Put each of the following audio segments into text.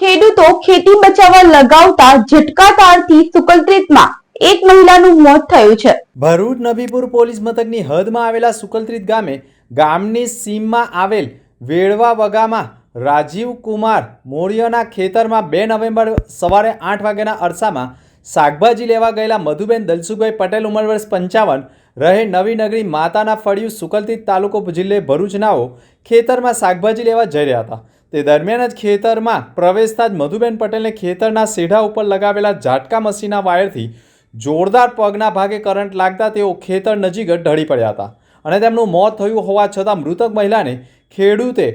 ખેડૂતો ખેતી બચાવવા લગાવતા ઝટકા તારથી સુકલત્રીતમાં. એક મહિલાનું મોત થયું છે. ભરૂચ નબીપુર પોલીસ મથકની હદમાં આવેલા સુકલત્રીત ગામે ગામની સીમમાં આવેલ વેળવા વગામાં રાજીવ કુમાર મોરિયાના ખેતરમાં બે નવેમ્બર સવારે આઠ વાગ્યાના અરસામાં શાકભાજી લેવા ગયેલા મધુબેન દલસુભાઈ પટેલ, ઉંમર વર્ષ પંચાવન, રહે નવી નગરી માતાના ફળિયું સુકલતીત તાલુકો જિલ્લે ભરૂચનાઓ ખેતરમાં શાકભાજી લેવા જઈ રહ્યા હતા. તે દરમિયાન જ ખેતરમાં પ્રવેશતા જ મધુબેન પટેલને ખેતરના સેઢા ઉપર લગાવેલા ઝાટકા મસીના વાયરથી જોરદાર પગના ભાગે કરંટ લાગતા તેઓ ખેતર નજીક જ ઢળી પડ્યા હતા. અને તેમનું મોત થયું હોવા છતાં મૃતક મહિલાને ખેડૂતે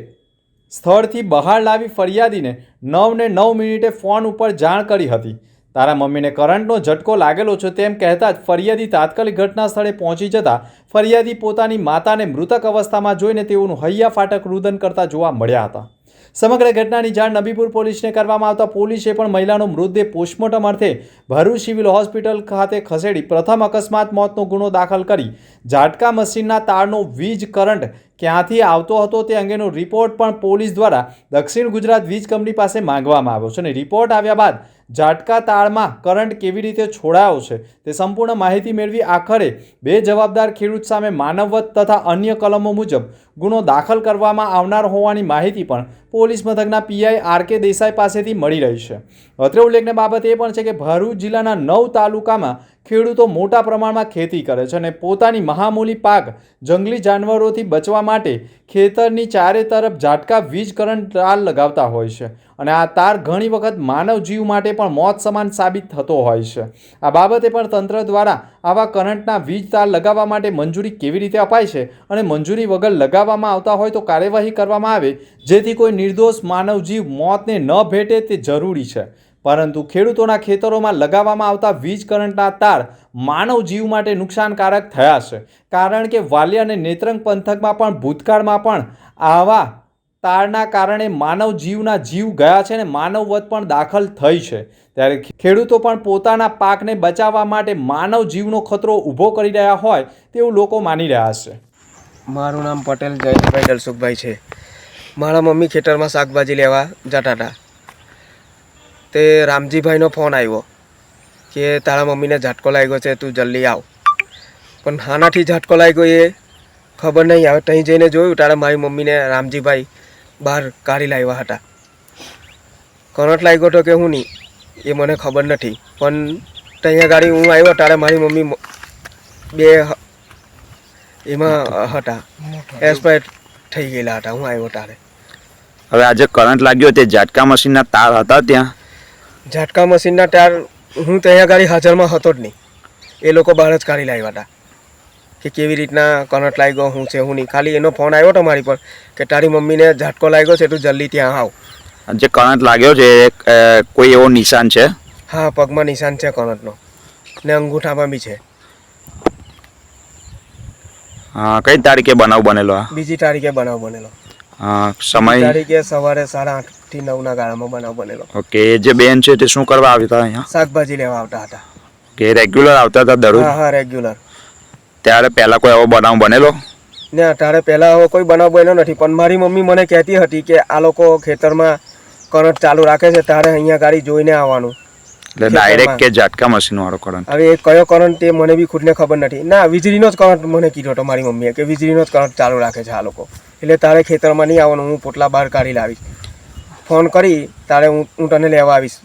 સ્થળથી બહાર લાવી ફરિયાદીને નવને નવ મિનિટે ફોન ઉપર જાણ કરી હતી. તારા મમ્મીને કરંટનો ઝટકો લાગેલો છે તેમ કહેતા જ ફરિયાદી તાત્કાલિક ઘટના સ્થળે પહોંચી જતા ફરિયાદી પોતાની માતાને મૃતક અવસ્થામાં જોઈને તેઓનું હૈયા ફાટક રુદન કરતા જોવા મળ્યા હતા. સમગ્ર ઘટનાની જાણ નબીપુર પોલીસને કરવામાં આવતા પોલીસે પણ મહિલાનો મૃતદેહ પોસ્ટમોર્ટમ અર્થે ભરૂચ સિવિલ હોસ્પિટલ ખાતે ખસેડી પ્રથમ અકસ્માત મોતનો ગુનો દાખલ કરી ઝાટકા મશીનના તારનો વીજ કરંટ ક્યાંથી આવતો હતો તે અંગેનો રિપોર્ટ પણ પોલીસ દ્વારા દક્ષિણ ગુજરાત વીજ કંપની પાસે માંગવામાં આવ્યો છે અને રિપોર્ટ આવ્યા બાદ ઝાટકા તાળમાં કરંટ કેવી રીતે છોડાયો છે તે સંપૂર્ણ માહિતી મેળવી આખરે બે જવાબદાર ખેડૂત સામે માનવવત તથા અન્ય કલમો મુજબ ગુનો દાખલ કરવામાં આવનાર હોવાની માહિતી પણ પોલીસ મથકના પીઆઈ આર કે દેસાઈ પાસેથી મળી રહી છે. અત્રે ઉલ્લેખને બાબત એ પણ છે કે ભરૂચ જિલ્લાના નવ તાલુકામાં ખેડૂતો મોટા પ્રમાણમાં ખેતી કરે છે અને પોતાની મહામૂલી પાક જંગલી જાનવરોથી બચવા માટે ખેતરની ચારે તરફ ઝાટકા વીજ કરંટ તાર લગાવતા હોય છે અને આ તાર ઘણી વખત માનવ જીવ માટે પણ મોત સમાન સાબિત થતો હોય છે. આ બાબતે પણ તંત્ર દ્વારા આવા કરંટના વીજ તાર લગાવવા માટે મંજૂરી કેવી રીતે અપાય છે અને મંજૂરી વગર લગાવવામાં આવતા હોય તો કાર્યવાહી કરવામાં આવે, જેથી કોઈ નિર્દોષ માનવ જીવ મોતને ન ભેટે તે જરૂરી છે. પરંતુ ખેડૂતોના ખેતરોમાં લગાવવામાં આવતા વીજ કરંટના તાર માનવ જીવ માટે નુકસાનકારક થયા છે. કારણ કે વાલી અને નેત્રંગ પંથકમાં પણ ભૂતકાળમાં પણ આવા તારના કારણે માનવ જીવના જીવ ગયા છે અને માનવવત પણ દાખલ થઈ છે. ત્યારે ખેડૂતો પણ પોતાના પાકને બચાવવા માટે માનવ જીવનો ખતરો ઊભો કરી રહ્યા હોય તેવું લોકો માની રહ્યા છે. મારું નામ પટેલ, જયંતભાઈ દલસુખભાઈ છે. મારા મમ્મી ખેતરમાં શાકભાજી લેવા જતા હતા. તે રામજીભાઈનો ફોન આવ્યો કે તારા મમ્મીને ઝાટકો લાગ્યો છે તું જલ્દી આવ. પણ હાનાથી ઝાટકો લાગ્યો એ ખબર નહીં આવે ત્યાં જઈને જોયું તારા મારી મમ્મીને રામજીભાઈ બહાર કાઢી લાવ્યા હતા. કરંટ લાગ્યો તો કે હું નહીં એ મને ખબર નથી. પણ ત્યાં ગાડી હું આવ્યો તારે મારી મમ્મી બે હ- એમાં હતા. એક્સપાયર થઈ ગયેલા હતા હું આવ્યો તારે. હવે આજે કરંટ લાગ્યો તે ઝાટકા મશીનના તાર હતા ત્યાં. ઝાટકા મશીનના ટાયર હું ત્યાં ગાડી હાજરમાં હતો જ નહીં. એ લોકો બહાર જ કાઢી લાવ્યા હતા કે કેવી રીતના કનટ લાગ્યો હું છે હું નહીં. ખાલી એનો ફોન આવ્યો હતો મારી પર કે તારી મમ્મીને ઝાટકો લાગ્યો છે તું જલ્દી ત્યાં આવ. જે કણટ લાગ્યો છે કોઈ એવો નિશાન છે? હા પગમાં નિશાન છે કણટનો ને અંગૂઠામાં બી છે. હા કઈ તારીખે બનાવ બનેલો બીજી તારીખે બનાવ બનેલો. હા સમય? તારીખે સવારે સાડા આઠથી નવના ગાળામાં બનાવ બનેલો. ઓકે જે બેન છે તે શું કરવા આવતા હતા અહીંયા? શાકભાજી લેવા આવતા હતા. કે રેગ્યુલર આવતા હતા દરરોજ હા હા રેગ્યુલર ત્યારે પહેલા કોઈ એવો બનાવ બનેલો? ને તારે પહેલાં એવો કોઈ બનાવ બન્યો નથી. પણ મારી મમ્મી મને કહેતી હતી કે આ લોકો ખેતરમાં કરંટ ચાલુ રાખે છે તારે અહીંયા ગાડી જોઈને આવવાનું. એટલે ડાયરેક્ટ કે ઝાટકા મશીન વાળો કરંટ? હવે એ કયો કરંટ તે મને બી ખુદને ખબર નથી. ના વીજળીનો જ કરંટ મને કીધો હતો મારી મમ્મીએ કે વીજળીનો જ કરંટ ચાલુ રાખે છે આ લોકો. એટલે તારે ખેતરમાં નહીં આવવાનું હું પોટલા બહાર કાઢી લાવીશ. ફોન કરી તારે હું હું તને લેવા આવીશ.